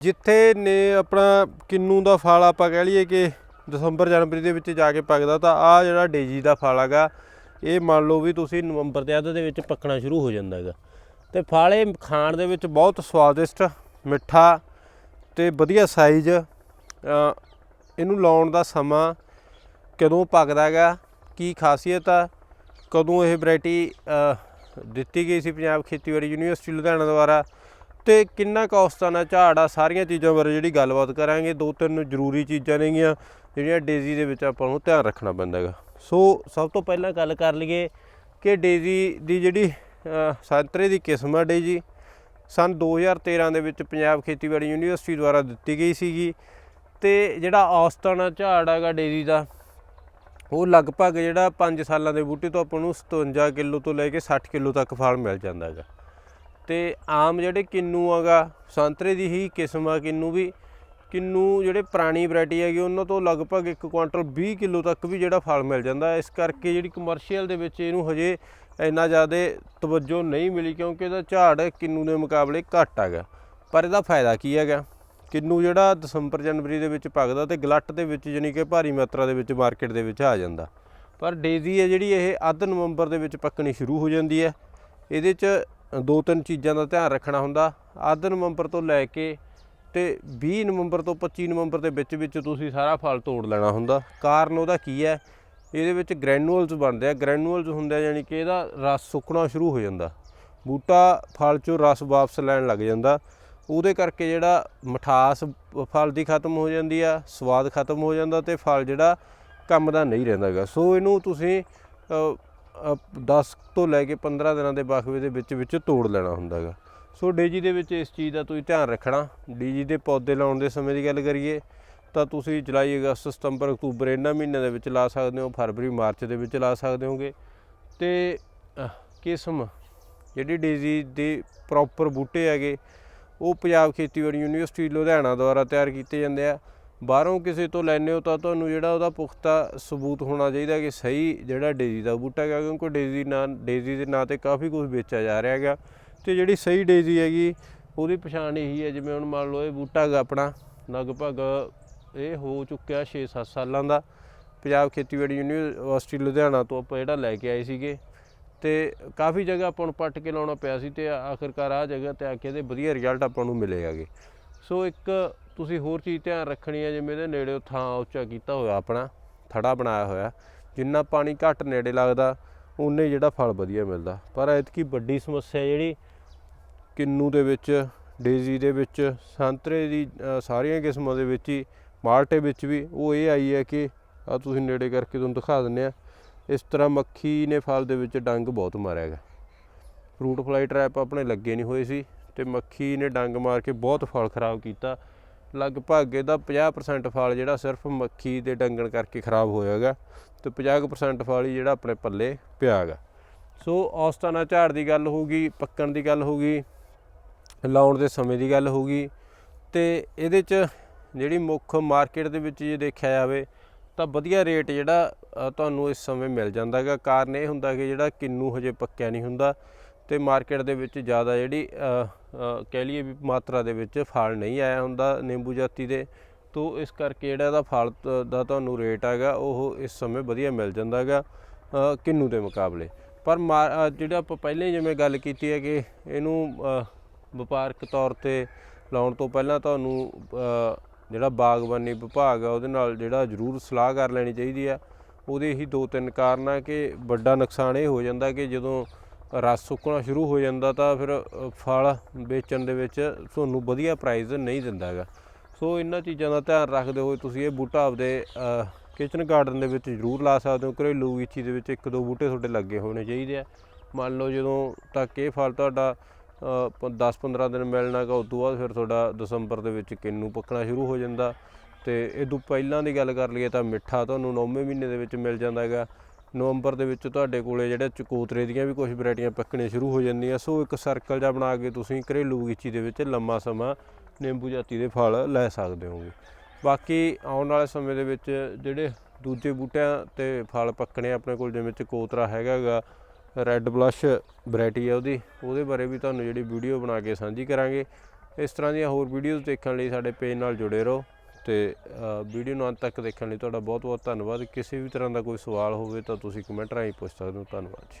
ਜਿੱਥੇ ਨੇ ਆਪਣਾ ਕਿੰਨੂ ਦਾ ਫਲ ਆਪਾਂ ਕਹਿ ਲਈਏ ਕਿ ਦਸੰਬਰ ਜਨਵਰੀ ਦੇ ਵਿੱਚ ਜਾ ਕੇ ਪੱਕਦਾ, ਤਾਂ ਆ ਜਿਹੜਾ ਡੇਜੀ ਦਾ ਫਲ ਹੈਗਾ ਇਹ ਮੰਨ ਲਓ ਵੀ ਤੁਸੀਂ ਨਵੰਬਰ ਦੇ ਅੱਧ ਦੇ ਵਿੱਚ ਪੱਕਣਾ ਸ਼ੁਰੂ ਹੋ ਜਾਂਦਾ ਹੈਗਾ ਤੇ ਫਲ ਇਹ ਖਾਣ ਦੇ ਵਿੱਚ ਬਹੁਤ ਸਵਾਦਿਸ਼ਟ, ਮਿੱਠਾ ਤੇ ਵਧੀਆ ਸਾਈਜ਼ ਇਹਨੂੰ ਲਾਉਣ ਦਾ ਸਮਾਂ ਕਦੋਂ ਪੱਕਦਾ ਹੈਗਾ ਕੀ ਖਾਸੀਅਤ ਆ, ਕਦੋਂ ਇਹ ਵੈਰਾਈਟੀ ਦਿੱਤੀ ਗਈ ਸੀ ਪੰਜਾਬ ਖੇਤੀਬਾੜੀ ਯੂਨੀਵਰਸਿਟੀ ਲੁਧਿਆਣਾ ਦੁਆਰਾ ਤੇ ਕਿੰਨਾ ਕੌਸਤਾਂ ਨਾਲ ਝਾੜ ਆ, ਸਾਰੀਆਂ ਚੀਜ਼ਾਂ ਬਾਰੇ ਜਿਹੜੀ ਗੱਲਬਾਤ ਕਰਾਂਗੇ। ਦੋ ਤਿੰਨ ਜ਼ਰੂਰੀ ਚੀਜ਼ਾਂ ਨੇਗੀਆਂ, ਜਿਹੜੀਆਂ ਡੇਜ਼ੀ ਦੇ ਵਿੱਚ ਆਪਾਂ ਨੂੰ ਧਿਆਨ ਰੱਖਣਾ ਪੈਂਦਾ ਹੈਗਾ। ਸੋ ਸਭ ਤੋਂ ਪਹਿਲਾਂ ਗੱਲ ਕਰ ਲਈਏ ਕਿ ਡੇਜ਼ੀ ਦੀ ਜਿਹੜੀ ਸੰਤਰੇ ਦੀ ਕਿਸਮ ਆ ਡੇਜ਼ੀ। ਸਨ 2013 ਦੇ ਵਿੱਚ ਪੰਜਾਬ ਖੇਤੀਬਾੜੀ ਯੂਨੀਵਰਸਿਟੀ ਦੁਆਰਾ ਦਿੱਤੀ ਗਈ ਸੀਗੀ ਤੇ ਜਿਹੜਾ ਔਸਤਨ ਝਾੜ ਹੈਗਾ ਡੇਜ਼ੀ ਦਾ, ਉਹ ਲਗਭਗ ਜਿਹੜਾ 5 ਸਾਲਾਂ ਦੇ ਬੂਟੇ ਤੋਂ ਆਪਾਂ ਨੂੰ 57 ਕਿਲੋ ਤੋਂ ਲੈ ਕੇ 60 ਕਿਲੋ ਤੱਕ ਫਲ ਮਿਲ ਜਾਂਦਾ ਹੈਗਾ। ਤੇ ਆਮ ਜਿਹੜੇ ਕਿੰਨੂ ਹੈਗਾ ਸੰਤਰੇ ਦੀ ਹੀ ਕਿਸਮ ਆ ਕਿੰਨੂ ਵੀ। ਕਿੰਨੂ ਜਿਹੜੇ ਪੁਰਾਣੀ ਵੈਰਾਈਟੀ ਹੈਗੀ, ਉਹਨਾਂ ਤੋਂ ਲਗਭਗ 1 ਕੁਆਂਟਲ 20 ਕਿਲੋ ਤੱਕ ਵੀ ਜਿਹੜਾ ਫਲ ਮਿਲ ਜਾਂਦਾ ਇਸ ਕਰਕੇ ਜਿਹੜੀ ਕਮਰਸ਼ੀਅਲ ਦੇ ਵਿੱਚ ਇਹਨੂੰ ਹਜੇ ਇੰਨਾ ਜ਼ਿਆਦਾ ਤਵੱਜੋ ਨਹੀਂ ਮਿਲੀ, ਕਿਉਂਕਿ ਇਹਦਾ ਝਾੜ ਕਿੰਨੂ ਦੇ ਮੁਕਾਬਲੇ ਘੱਟ ਹੈਗਾ। ਪਰ ਇਹਦਾ ਫਾਇਦਾ ਕੀ ਹੈਗਾ? ਕਿੰਨੂ ਜਿਹੜਾ ਦਸੰਬਰ ਜਨਵਰੀ ਦੇ ਵਿੱਚ ਪੱਕਦਾ ਤੇ ਗਲੱਟ ਦੇ ਵਿੱਚ ਜਾਣੀ ਕਿ ਭਾਰੀ ਮਾਤਰਾ ਦੇ ਵਿੱਚ ਮਾਰਕੀਟ ਦੇ ਵਿੱਚ ਆ ਜਾਂਦਾ। ਪਰ ਡੇਜ਼ੀ ਹੈ ਜਿਹੜੀ, ਇਹ ਅੱਧ ਨਵੰਬਰ ਦੇ ਵਿੱਚ ਪੱਕਣੀ ਸ਼ੁਰੂ ਹੋ ਜਾਂਦੀ ਹੈ। ਇਹਦੇ 'ਚ ਦੋ ਤਿੰਨ ਚੀਜ਼ਾਂ ਦਾ ਧਿਆਨ ਰੱਖਣਾ ਹੁੰਦਾ। ਅੱਧ ਨਵੰਬਰ ਤੋਂ ਲੈ ਕੇ ਤੇ 20 ਨਵੰਬਰ ਤੋਂ 25 ਨਵੰਬਰ ਦੇ ਵਿੱਚ ਵਿੱਚ ਤੁਸੀਂ ਸਾਰਾ ਫਲ ਤੋੜ ਲੈਣਾ ਹੁੰਦਾ। ਕਾਰਨ ਉਹਦਾ ਕੀ ਹੈ? ਇਹਦੇ ਵਿੱਚ ਗ੍ਰੈਨੂਅਲਸ ਬਣਦੇ ਆ। ਗ੍ਰੈਨੂਅਲਸ ਹੁੰਦੇ ਆ ਯਾਨੀ ਕਿ ਇਹਦਾ ਰਸ ਸੁੱਕਣਾ ਸ਼ੁਰੂ ਹੋ ਜਾਂਦਾ। ਬੂਟਾ ਫਲ ਚੋਂ ਰਸ ਵਾਪਸ ਲੈਣ ਲੱਗ ਜਾਂਦਾ। ਉਹਦੇ ਕਰਕੇ ਜਿਹੜਾ ਮਠਾਸ ਫਲ ਦੀ ਖਤਮ ਹੋ ਜਾਂਦੀ ਆ, ਸਵਾਦ ਖਤਮ ਹੋ ਜਾਂਦਾ ਤੇ ਫਲ ਜਿਹੜਾ ਕੰਮ ਦਾ ਨਹੀਂ ਰਹਿੰਦਾਗਾ ਸੋ ਇਹਨੂੰ ਤੁਸੀਂ 10 ਤੋਂ ਲੈ ਕੇ 15 ਦਿਨਾਂ ਦੇ ਵਕਫੇ ਦੇ ਵਿੱਚ ਵਿੱਚ ਤੋੜ ਲੈਣਾ ਹੁੰਦਾ ਹੁੰਦਾਗਾ ਸੋ ਡੇਜੀ ਦੇ ਵਿੱਚ ਇਸ ਚੀਜ਼ ਦਾ ਤੁਸੀਂ ਧਿਆਨ ਰੱਖਣਾ। ਡੀਜੀ ਦੇ ਪੌਦੇ ਲਾਉਣ ਦੇ ਸਮੇਂ ਦੀ ਗੱਲ ਕਰੀਏ, ਤਾਂ ਤੁਸੀਂ ਜੁਲਾਈ, ਅਗਸਤ, ਸਤੰਬਰ, ਅਕਤੂਬਰ ਇਹਨਾਂ ਮਹੀਨਿਆਂ ਦੇ ਵਿੱਚ ਲਾ ਸਕਦੇ ਹੋ, ਫਰਵਰੀ, ਮਾਰਚ ਦੇ ਵਿੱਚ ਲਾ ਸਕਦੇ ਹੋਗੇ। ਤੇ ਕਿਸਮ ਜਿਹੜੀ ਡੇਜ਼ੀ ਦੇ ਪ੍ਰੋਪਰ ਬੂਟੇ ਹੈਗੇ, ਉਹ ਪੰਜਾਬ ਖੇਤੀਬਾੜੀ ਯੂਨੀਵਰਸਿਟੀ ਲੁਧਿਆਣਾ ਦੁਆਰਾ ਤਿਆਰ ਕੀਤੇ ਜਾਂਦੇ ਆ। ਬਾਹਰੋਂ ਕਿਸੇ ਤੋਂ ਲੈਣੇ ਹੋ ਤਾਂ ਤੁਹਾਨੂੰ ਜਿਹੜਾ ਉਹਦਾ ਪੁਖਤਾ ਸਬੂਤ ਹੋਣਾ ਚਾਹੀਦਾ ਕਿ ਸਹੀ ਜਿਹੜਾ ਡੇਜ਼ੀ ਦਾ ਬੂਟਾ ਹੈਗਾ, ਕਿਉਂਕਿ ਡੇਜ਼ੀ ਨਾਂ, ਡੇਜ਼ੀ ਦੇ ਨਾਂ ਤੇ ਕਾਫੀ ਕੁਝ ਵੇਚਿਆ ਜਾ ਰਿਹਾ ਹੈਗਾ। ਤੇ ਜਿਹੜੀ ਸਹੀ ਡੇਜ਼ੀ ਹੈਗੀ, ਉਹਦੀ ਪਛਾਣ ਇਹੀ ਹੈ, ਜਿਵੇਂ ਹੁਣ ਮੰਨ ਲਓ ਇਹ ਬੂਟਾ ਹੈਗਾ ਆਪਣਾ, ਲਗਭਗ ਇਹ ਹੋ ਚੁੱਕਿਆ 6-7 ਸਾਲਾਂ ਦਾ। ਪੰਜਾਬ ਖੇਤੀਬਾੜੀ ਯੂਨੀਵਰਸਿਟੀ ਲੁਧਿਆਣਾ ਤੋਂ ਆਪਾਂ ਜਿਹੜਾ ਲੈ ਕੇ ਆਏ ਸੀਗੇ। ਤੇ ਕਾਫੀ ਜਗ੍ਹਾ ਆਪਾਂ ਨੂੰ ਪੱਟ ਕੇ ਲਾਉਣਾ ਪਿਆ ਸੀ ਤੇ ਆਖਰਕਾਰ ਆ ਜਗ੍ਹਾ ਤੇ ਆ ਕੇ ਇਹਦੇ ਵਧੀਆ ਰਿਜ਼ਲਟ ਆਪਾਂ ਨੂੰ ਮਿਲੇ ਹੈਗੇ। ਸੋ ਇੱਕ ਤੁਸੀਂ ਹੋਰ ਚੀਜ਼ ਧਿਆਨ ਰੱਖਣੀ ਹੈ, ਜਿਵੇਂ ਇਹਦੇ ਨੇੜੇ ਥਾਂ ਉੱਚਾ ਕੀਤਾ ਹੋਇਆ ਆਪਣਾ, ਥੜਾ ਬਣਾਇਆ ਹੋਇਆ, ਜਿੰਨਾ ਪਾਣੀ ਘੱਟ ਨੇੜੇ ਲੱਗਦਾ ਉਨੇ ਜਿਹੜਾ ਫਲ ਵਧੀਆ ਮਿਲਦਾ। ਪਰ ਐਤਕੀ ਵੱਡੀ ਸਮੱਸਿਆ ਜਿਹੜੀ ਕਿੰਨੂ ਦੇ ਵਿੱਚ, ਡੇਜ਼ੀ ਦੇ ਵਿੱਚ, ਸੰਤਰੇ ਦੀ ਸਾਰੀਆਂ ਕਿਸਮਾਂ ਦੇ ਵਿੱਚ ਹੀ, ਮਾਲਟੇ ਵਿੱਚ ਵੀ, ਉਹ ਇਹ ਆਈ ਹੈ ਕਿ ਆ ਤੁਸੀਂ ਨੇੜੇ ਕਰਕੇ ਤੁਹਾਨੂੰ ਦਿਖਾ ਦਿੰਨੇ ਆ, ਇਸ ਤਰ੍ਹਾਂ ਮੱਖੀ ਨੇ ਫਲ ਦੇ ਵਿੱਚ ਡੰਗ ਬਹੁਤ ਮਾਰਿਆ ਹੈਗਾ। ਫਰੂਟ ਫਲਾਈ ਟ੍ਰੈਪ ਆਪਣੇ ਲੱਗੇ ਨਹੀਂ ਹੋਏ ਸੀ, ਤੇ ਮੱਖੀ ਨੇ ਡੰਗ ਮਾਰ ਕੇ ਬਹੁਤ ਫਲ ਖਰਾਬ ਕੀਤਾ। ਲਗਭਗ ਇਹਦਾ 50% ਫਲ ਜਿਹੜਾ ਸਿਰਫ ਮੱਖੀ ਦੇ ਡੰਗਣ ਕਰਕੇ ਖਰਾਬ ਹੋਇਆ ਹੈਗਾ ਤੇ 50% ਫਲ ਹੀ ਜਿਹੜਾ ਆਪਣੇ ਪੱਲੇ ਪਿਆ ਹੈਗਾ। ਸੋ ਔਸਤਾਨਾ ਝਾੜ ਦੀ ਗੱਲ ਹੋਊਗੀ, ਪੱਕਣ ਦੀ ਗੱਲ ਹੋਊਗੀ, ਲਾਉਣ ਦੇ ਸਮੇਂ ਦੀ ਗੱਲ ਹੋਊਗੀ ਤੇ ਇਹਦੇ 'ਚ ਜਿਹੜੀ ਮੁੱਖ ਮਾਰਕੀਟ ਦੇ ਵਿੱਚ ਜੇ ਦੇਖਿਆ ਜਾਵੇ ਤਾਂ ਵਧੀਆ ਰੇਟ ਜਿਹੜਾ ਤੁਹਾਨੂੰ ਇਸ ਸਮੇਂ ਮਿਲ ਜਾਂਦਾ ਹੈਗਾ। ਕਾਰਨ ਇਹ ਹੁੰਦਾ ਕਿ ਜਿਹੜਾ ਕਿੰਨੂ ਹਜੇ ਪੱਕਿਆ ਨਹੀਂ ਹੁੰਦਾ। ਤੇ ਮਾਰਕੀਟ ਦੇ ਵਿੱਚ ਜ਼ਿਆਦਾ ਜਿਹੜੀ ਕਹਿ ਲਈਏ ਵੀ ਮਾਤਰਾ ਦੇ ਵਿੱਚ ਫਲ ਨਹੀਂ ਆਇਆ ਹੁੰਦਾ ਨਿੰਬੂ ਜਾਤੀ ਦੇ ਤੋਂ ਇਸ ਕਰਕੇ ਜਿਹੜਾ ਇਹਦਾ ਫਲ ਦਾ ਤੁਹਾਨੂੰ ਰੇਟ ਹੈਗਾ ਉਹ ਇਸ ਸਮੇਂ ਵਧੀਆ ਮਿਲ ਜਾਂਦਾ ਹੈਗਾ ਅ, ਕਿੰਨੂ ਦੇ ਮੁਕਾਬਲੇ। ਪਰ ਮਾ- ਜਿਹੜਾ ਆਪਾਂ ਪਹਿਲਾਂ ਜਿਵੇਂ ਗੱਲ ਕੀਤੀ ਹੈ ਕਿ ਇਹਨੂੰ ਵਪਾਰਕ ਤੌਰ ਤੇ ਲਾਉਣ ਤੋਂ ਪਹਿਲਾਂ ਤੁਹਾਨੂੰ ਜਿਹੜਾ ਬਾਗਬਾਨੀ ਵਿਭਾਗ ਆ ਉਹਦੇ ਨਾਲ ਜਿਹੜਾ ਜ਼ਰੂਰ ਸਲਾਹ ਕਰ ਲੈਣੀ ਚਾਹੀਦੀ ਆ। ਉਹਦੇ ਹੀ ਦੋ ਤਿੰਨ ਕਾਰਨ ਆ ਕਿ ਵੱਡਾ ਨੁਕਸਾਨ ਇਹ ਹੋ ਜਾਂਦਾ ਕਿ ਜਦੋਂ ਰਸ ਸੁੱਕਣਾ ਸ਼ੁਰੂ ਹੋ ਜਾਂਦਾ ਤਾਂ ਫਿਰ ਫਲ ਵੇਚਣ ਦੇ ਵਿੱਚ ਤੁਹਾਨੂੰ ਵਧੀਆ ਪ੍ਰਾਈਸ ਨਹੀਂ ਦਿੰਦਾ ਹੈਗਾ। ਸੋ ਇਹਨਾਂ ਚੀਜ਼ਾਂ ਦਾ ਧਿਆਨ ਰੱਖਦੇ ਹੋਏ ਤੁਸੀਂ ਇਹ ਬੂਟਾ ਆਪਦੇ ਕਿਚਨ ਗਾਰਡਨ ਦੇ ਵਿੱਚ ਜ਼ਰੂਰ ਲਾ ਸਕਦੇ ਹੋ। ਘਰੇਲੂ ਬਗੀਚੀ ਦੇ ਵਿੱਚ ਇੱਕ ਦੋ ਬੂਟੇ ਤੁਹਾਡੇ ਲੱਗੇ ਹੋਣੇ ਚਾਹੀਦੇ ਆ। ਮੰਨ ਲਓ ਜਦੋਂ ਤੱਕ ਇਹ ਫਲ ਤੁਹਾਡਾ 10-15 ਦਿਨ ਮਿਲਣਾਗਾ ਉਸ ਤੋਂ ਬਾਅਦ ਫਿਰ ਤੁਹਾਡਾ ਦਸੰਬਰ ਦੇ ਵਿੱਚ ਕਿੰਨੂ ਪੱਕਣਾ ਸ਼ੁਰੂ ਹੋ ਜਾਂਦਾ। ਤੇ ਇਹ ਤੋਂ ਪਹਿਲਾਂ ਦੀ ਗੱਲ ਕਰ ਲਈਏ ਤਾਂ ਮਿੱਠਾ ਤੁਹਾਨੂੰ 9ਵੇਂ ਮਹੀਨੇ ਦੇ ਵਿੱਚ ਮਿਲ ਜਾਂਦਾ ਹੈਗਾ। ਨਵੰਬਰ ਦੇ ਵਿੱਚ ਤੁਹਾਡੇ ਕੋਲੇ ਜਿਹੜੇ ਚਕੋਤਰੇ ਦੀਆਂ ਵੀ ਕੁਝ ਵੈਰਾਈਟੀਆਂ ਪੱਕਣੀਆਂ ਸ਼ੁਰੂ ਹੋ ਜਾਂਦੀਆਂ, ਸੋ ਇੱਕ ਸਰਕਲ ਜਿਹਾ ਬਣਾ ਕੇ ਤੁਸੀਂ ਘਰੇਲੂ ਬਗੀਚੀ ਦੇ ਵਿੱਚ ਲੰਮਾ ਸਮਾਂ ਨਿੰਬੂ ਜਾਤੀ ਦੇ ਫਲ ਲੈ ਸਕਦੇ ਹੋਗੇ ਬਾਕੀ ਆਉਣ ਵਾਲੇ ਸਮੇਂ ਦੇ ਵਿੱਚ ਜਿਹੜੇ ਦੂਜੇ ਬੂਟਿਆਂ ਤੇ ਫਲ ਪੱਕਣੇ ਆਪਣੇ ਕੋਲ ਜਿਵੇਂ ਚਕੋਤਰਾ ਹੈਗਾ ਗਾ ਰੈੱਡ ਬਲਸ਼ ਵੈਰਾਈਟੀ ਹੈ ਉਹਦੀ, ਉਹਦੇ ਬਾਰੇ ਵੀ ਤੁਹਾਨੂੰ ਜਿਹੜੀ ਵੀਡੀਓ ਬਣਾ ਕੇ ਸਾਂਝੀ ਕਰਾਂਗੇ। ਇਸ ਤਰ੍ਹਾਂ ਦੀਆਂ ਹੋਰ ਵੀਡੀਓਜ਼ ਦੇਖਣ ਲਈ ਸਾਡੇ ਪੇਜ ਨਾਲ ਜੁੜੇ ਰਹੋ। ਤੇ ਵੀਡੀਓ ਨੂੰ ਅੰਤ ਤੱਕ ਦੇਖਣ ਲਈ ਤੁਹਾਡਾ ਬਹੁਤ ਬਹੁਤ ਧੰਨਵਾਦ। ਕਿਸੇ ਵੀ ਤਰ੍ਹਾਂ ਦਾ ਕੋਈ ਸਵਾਲ ਹੋਵੇ ਤਾਂ ਤੁਸੀਂ ਕਮੈਂਟ ਰਾਹੀਂ ਪੁੱਛ ਸਕਦੇ ਹੋ। ਧੰਨਵਾਦ ਜੀ।